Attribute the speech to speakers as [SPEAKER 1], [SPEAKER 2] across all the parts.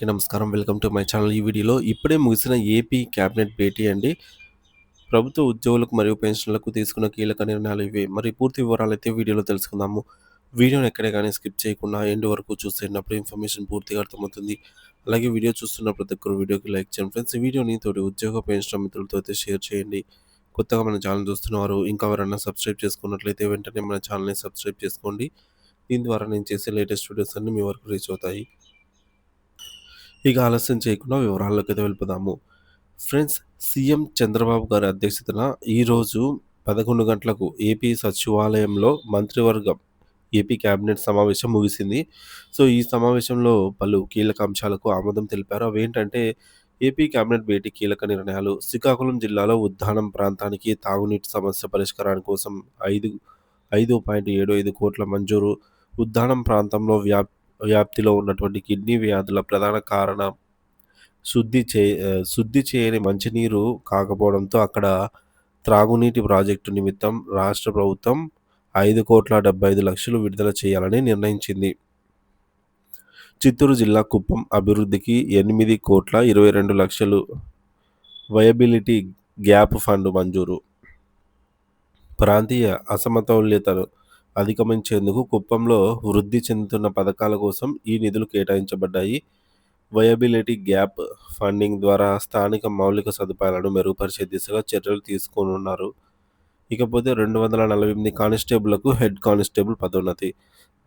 [SPEAKER 1] అందరికీ నమస్కారం. Welcome to my channel. ఈ వీడియోలో ఇప్పుడే ముగిసిన ఏపీ క్యాబినెట్ భేటీ అండి. ప్రభుత్వ ఉద్యోగులకు మరియు పెన్షన్లకు తీసుకున్న కీలక నిర్ణయాలు ఇవే. మరి పూర్తి వివరాలు అయితే వీడియోలో తెలుసుకుందాము. వీడియోని ఎక్కడే కానీ స్కిప్ చేయకుండా ఎండ్ వరకు చూస్తున్నప్పుడు ఇన్ఫర్మేషన్ పూర్తిగా అర్థమవుతుంది. అలాగే వీడియో చూస్తున్న ప్రతి ఒక్కరు వీడియోకి లైక్ చేయండి. ఫ్రెండ్స్ ఈ వీడియోని తోటి ఉద్యోగ పెన్షన్ మిత్రులతో అయితే షేర్ చేయండి. కొత్తగా మన ఛానల్ చూస్తున్నవారు ఇంకా ఎవరైనా సబ్స్క్రైబ్ చేసుకున్నట్లయితే వెంటనే మన ఛానల్ని సబ్స్క్రైబ్ చేసుకోండి. దీని ద్వారా నేను చేసే లేటెస్ట్ వీడియోస్ అన్ని మీ వరకు రీచ్ అవుతాయి. ఇక ఆలస్యం చేయకుండా వివరాల్లోకి అయితే వెళ్ళిపోదాము. ఫ్రెండ్స్ సీఎం చంద్రబాబు గారి అధ్యక్షతన ఈరోజు పదకొండు గంటలకు ఏపీ సచివాలయంలో మంత్రివర్గం ఏపీ కేబినెట్ సమావేశం ముగిసింది. సో ఈ సమావేశంలో పలు కీలక అంశాలకు ఆమోదం తెలిపారు. అవి ఏంటంటే ఏపీ కేబినెట్ భేటీ కీలక నిర్ణయాలు శ్రీకాకుళం జిల్లాలో ఉద్దానం ప్రాంతానికి తాగునీటి సమస్య పరిష్కారాని కోసం ఐదు ఐదు పాయింట్ ఏడు ఐదు కోట్ల మంజూరు ఉద్దానం ప్రాంతంలో వ్యాప్ వ్యాప్తిలో ఉన్నటువంటి కిడ్నీ వ్యాధుల ప్రధాన కారణం శుద్ధి చే శుద్ధి చేయని మంచినీరు కాకపోవడంతో అక్కడ త్రాగునీటి ప్రాజెక్టు నిమిత్తం రాష్ట్ర ప్రభుత్వం ఐదు కోట్ల డెబ్బై ఐదు లక్షలు విడుదల చేయాలని నిర్ణయించింది. చిత్తూరు జిల్లా కుప్పం అభివృద్ధికి ఎనిమిది కోట్ల ఇరవై రెండు లక్షలు వయబిలిటీ గ్యాప్ ఫండ్ మంజూరు. ప్రాంతీయ అసమతౌల్యతను అధిగమించేందుకు కుప్పంలో వృద్ధి చెందుతున్న పథకాల కోసం ఈ నిధులు కేటాయించబడ్డాయి. వయబిలిటీ గ్యాప్ ఫండింగ్ ద్వారా స్థానిక మౌలిక సదుపాయాలను మెరుగుపరిచే దిశగా చర్యలు తీసుకోనున్నారు. ఇకపోతే రెండు వందల నలభై ఎనిమిది కానిస్టేబుల్లకు హెడ్ కానిస్టేబుల్ పదోన్నతి.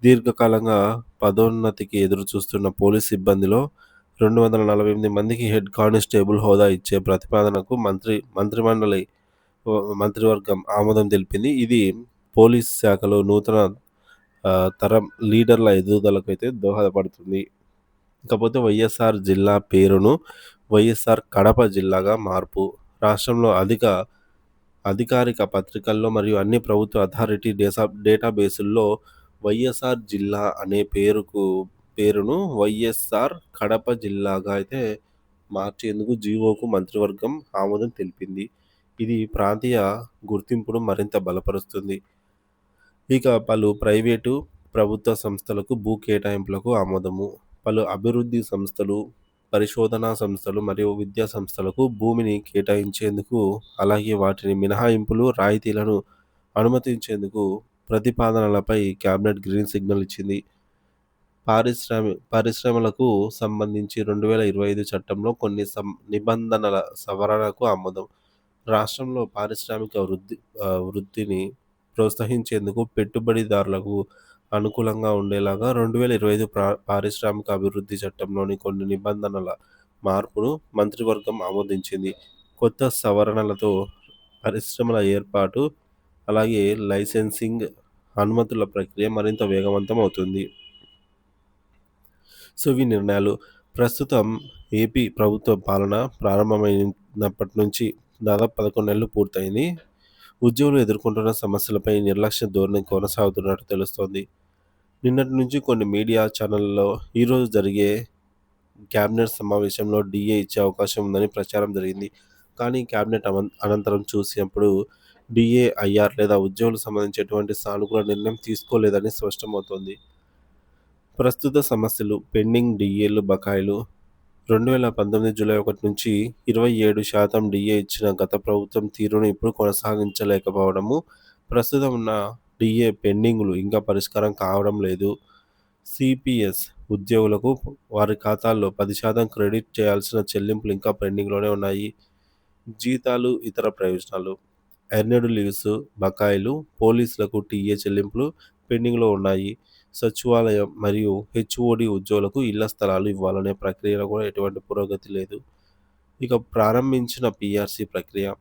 [SPEAKER 1] దీర్ఘకాలంగా పదోన్నతికి ఎదురు చూస్తున్న పోలీస్ సిబ్బందిలో రెండు వందల నలభై ఎనిమిది మందికి హెడ్ కానిస్టేబుల్ హోదా ఇచ్చే ప్రతిపాదనకు మంత్రి మంత్రిమండలి మంత్రివర్గం ఆమోదం తెలిపింది. ఇది పోలీస్ శాఖలో నూతన తరం లీడర్ల ఎదుగుదలకు అయితే దోహదపడుతుంది. ఇకపోతే వైఎస్ఆర్ జిల్లా పేరును వైఎస్ఆర్ కడప జిల్లాగా మార్పు. రాష్ట్రంలో అధిక అధికారిక పత్రికల్లో మరియు అన్ని ప్రభుత్వ అథారిటీ డేసా డేటాబేసుల్లో వైఎస్ఆర్ జిల్లా అనే పేరుకు పేరును వైఎస్ఆర్ కడప జిల్లాగా అయితే మార్చేందుకు జీవోకు మంత్రివర్గం ఆమోదం తెలిపింది. ఇది ప్రాంతీయ గుర్తింపును మరింత బలపరుస్తుంది. ఇక పలు ప్రైవేటు ప్రభుత్వ సంస్థలకు భూ కేటాయింపులకు ఆమోదము. పలు అభివృద్ధి సంస్థలు పరిశోధనా సంస్థలు మరియు విద్యా సంస్థలకు భూమిని కేటాయించేందుకు అలాగే వాటిని మినహాయింపులు రాయితీలను అనుమతించేందుకు ప్రతిపాదనలపై క్యాబినెట్ గ్రీన్ సిగ్నల్ ఇచ్చింది. పారిశ్రామి పరిశ్రమలకు సంబంధించి రెండు వేల ఇరవై ఐదు చట్టంలో కొన్ని సం నిబంధనల సవరణకు ఆమోదం. రాష్ట్రంలో పారిశ్రామిక వృద్ధి వృద్ధిని ప్రోత్సహించేందుకు పెట్టుబడిదారులకు అనుకూలంగా ఉండేలాగా రెండు వేల ఇరవై ఐదు పారిశ్రామిక అభివృద్ధి చట్టంలోని కొన్ని నిబంధనల మార్పును మంత్రివర్గం ఆమోదించింది. కొత్త సవరణలతో పరిశ్రమల ఏర్పాటు అలాగే లైసెన్సింగ్ అనుమతుల ప్రక్రియ మరింత వేగవంతం అవుతుంది. సో ఈ నిర్ణయాలు. ప్రస్తుతం ఏపీ ప్రభుత్వ పాలన ప్రారంభమైనప్పటి నుంచి దాదాపు పదకొండు నెలలు పూర్తయింది. ఉద్యోగులు ఎదుర్కొంటున్న సమస్యలపై నిర్లక్ష్య ధోరణి కొనసాగుతున్నట్టు తెలుస్తోంది. నిన్నటి నుంచి కొన్ని మీడియా ఛానళ్ళలో ఈరోజు జరిగే క్యాబినెట్ సమావేశంలో డిఏ ఇచ్చే అవకాశం ఉందని ప్రచారం జరిగింది. కానీ క్యాబినెట్ అనంతరం చూసినప్పుడు డిఏ ఐఆర్ లేదా ఉద్యోగులకు సంబంధించి ఎటువంటి సానుకూల నిర్ణయం తీసుకోలేదని స్పష్టమవుతోంది. ప్రస్తుత సమస్యలు పెండింగ్ డిఏలు బకాయిలు రెండు వేల పంతొమ్మిది జూలై ఒకటి నుంచి ఇరవై ఏడు శాతం డిఏ ఇచ్చిన గత ప్రభుత్వం తీరును ఇప్పుడు కొనసాగించలేకపోవడము. ప్రస్తుతం ఉన్న డిఏ పెండింగ్లు ఇంకా పరిష్కారం కావడం లేదు. సిపిఎస్ ఉద్యోగులకు వారి ఖాతాల్లో పది శాతం క్రెడిట్ చేయాల్సిన చెల్లింపులు ఇంకా పెండింగ్లోనే ఉన్నాయి. జీతాలు ఇతర ప్రయోజనాలు. ఎర్నెడ్ లీవ్స్ బకాయిలు పోలీసులకు టీఏ చెల్లింపులు పెండింగ్లో ఉన్నాయి. సచివాలయం మరియు హెచ్ఓడి ఉద్యోగులకు ఇళ్ళ స్థలాలు ఇవ్వాలనే ప్రక్రియలో కూడా ఎటువంటి పురోగతి లేదు. ఇక ప్రారంభించిన పిఆర్సీ ప్రక్రియ.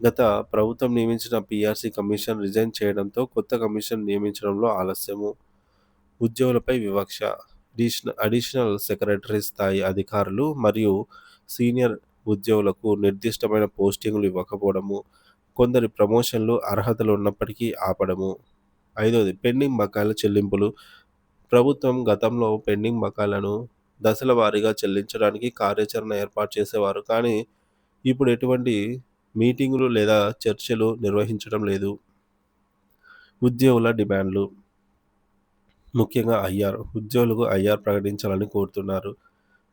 [SPEAKER 1] గత ప్రభుత్వం నియమించిన పిఆర్సీ కమిషన్ రిజైన్ చేయడంతో కొత్త కమిషన్ నియమించడంలో ఆలస్యము. ఉద్యోగులపై వివక్ష. అడిషనల్ అడిషనల్ సెక్రటరీ స్థాయి అధికారులు మరియు సీనియర్ ఉద్యోగులకు నిర్దిష్టమైన పోస్టింగ్లు ఇవ్వకపోవడము. కొందరి ప్రమోషన్లు అర్హతలు ఉన్నప్పటికీ ఆపడము. ఐదవది పెండింగ్ బకాయిల చెల్లింపులు. ప్రభుత్వం గతంలో పెండింగ్ బకాయిలను దశల వారీగా చెల్లించడానికి కార్యాచరణ ఏర్పాటు చేసేవారు కానీ ఇప్పుడు ఎటువంటి మీటింగులు లేదా చర్చలు నిర్వహించడం లేదు. ఉద్యోగుల డిమాండ్లు. ముఖ్యంగా ఐఆర్ ఉద్యోగులకు ఐఆర్ ప్రకటించాలని కోరుతున్నారు.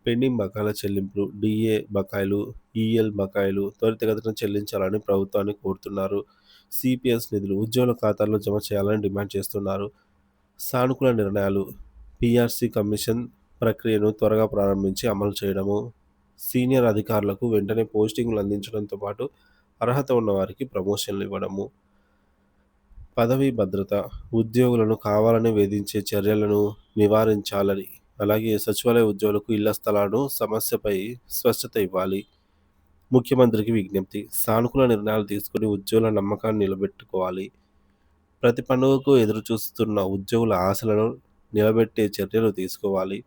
[SPEAKER 1] పెండింగ్ బకాయిల చెల్లింపులు డిఏ బకాయిలు ఈఎల్ బకాయిలు త్వరితగతిన చెల్లించాలని ప్రభుత్వాన్ని కోరుతున్నారు. సిపిఎస్ నిధులు ఉద్యోగుల ఖాతాల్లో జమ చేయాలని డిమాండ్ చేస్తున్నారు. సానుకూల నిర్ణయాలు పిఆర్సీ కమిషన్ ప్రక్రియను త్వరగా ప్రారంభించి అమలు చేయడము సీనియర్ అధికారులకు వెంటనే పోస్టింగ్లు అందించడంతో పాటు అర్హత ఉన్నవారికి ప్రమోషన్లు ఇవ్వడము పదవీ భద్రత ఉద్యోగులను కావాలని వేధించే చర్యలను నివారించాలని అలాగే సచివాలయ ఉద్యోగులకు ఇళ్ళ స్థలాలను సమస్యపై స్పష్టత ఇవ్వాలి. ముఖ్యమంత్రికి విజ్ఞప్తి. సానుకూల నిర్ణయాలు తీసుకుని ఉద్యోగుల నమ్మకాన్ని నిలబెట్టుకోవాలి. ప్రతి పండుగకు ఎదురుచూస్తున్న ఉద్యోగుల ఆశలను నిలబెట్టే చర్యలు తీసుకోవాలి.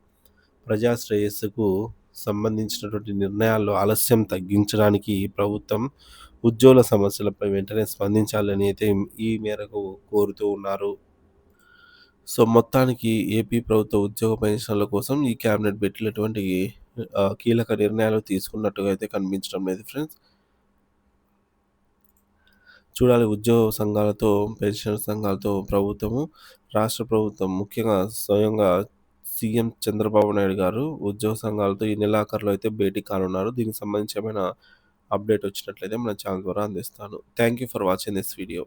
[SPEAKER 1] ప్రజా శ్రేయస్సుకు సంబంధించినటువంటి నిర్ణయాల్లో ఆలస్యం తగ్గించడానికి ప్రభుత్వం ఉద్యోగుల సమస్యలపై వెంటనే స్పందించాలని అయితే ఈ మేరకు కోరుతూ ఉన్నారు. సో మొత్తానికి ఏపీ ప్రభుత్వ ఉద్యోగ పెన్షన్ల కోసం ఈ క్యాబినెట్ పెట్టినటువంటి కీలక నిర్ణయాలు తీసుకున్నట్టుగా అయితే కనిపించడం లేదు ఫ్రెండ్స్. చూడాలి ఉద్యోగ సంఘాలతో పెన్షన్ సంఘాలతో ప్రభుత్వము రాష్ట్ర ప్రభుత్వం ముఖ్యంగా స్వయంగా సీఎం చంద్రబాబు నాయుడు గారు ఉద్యోగ సంఘాలతో ఈ నెలాఖరులో అయితే భేటీ కానున్నారు. దీనికి సంబంధించి ఏమైనా అప్డేట్ వచ్చినట్లయితే మన ఛానల్ ద్వారా అందిస్తాను. Thank you for watching this video.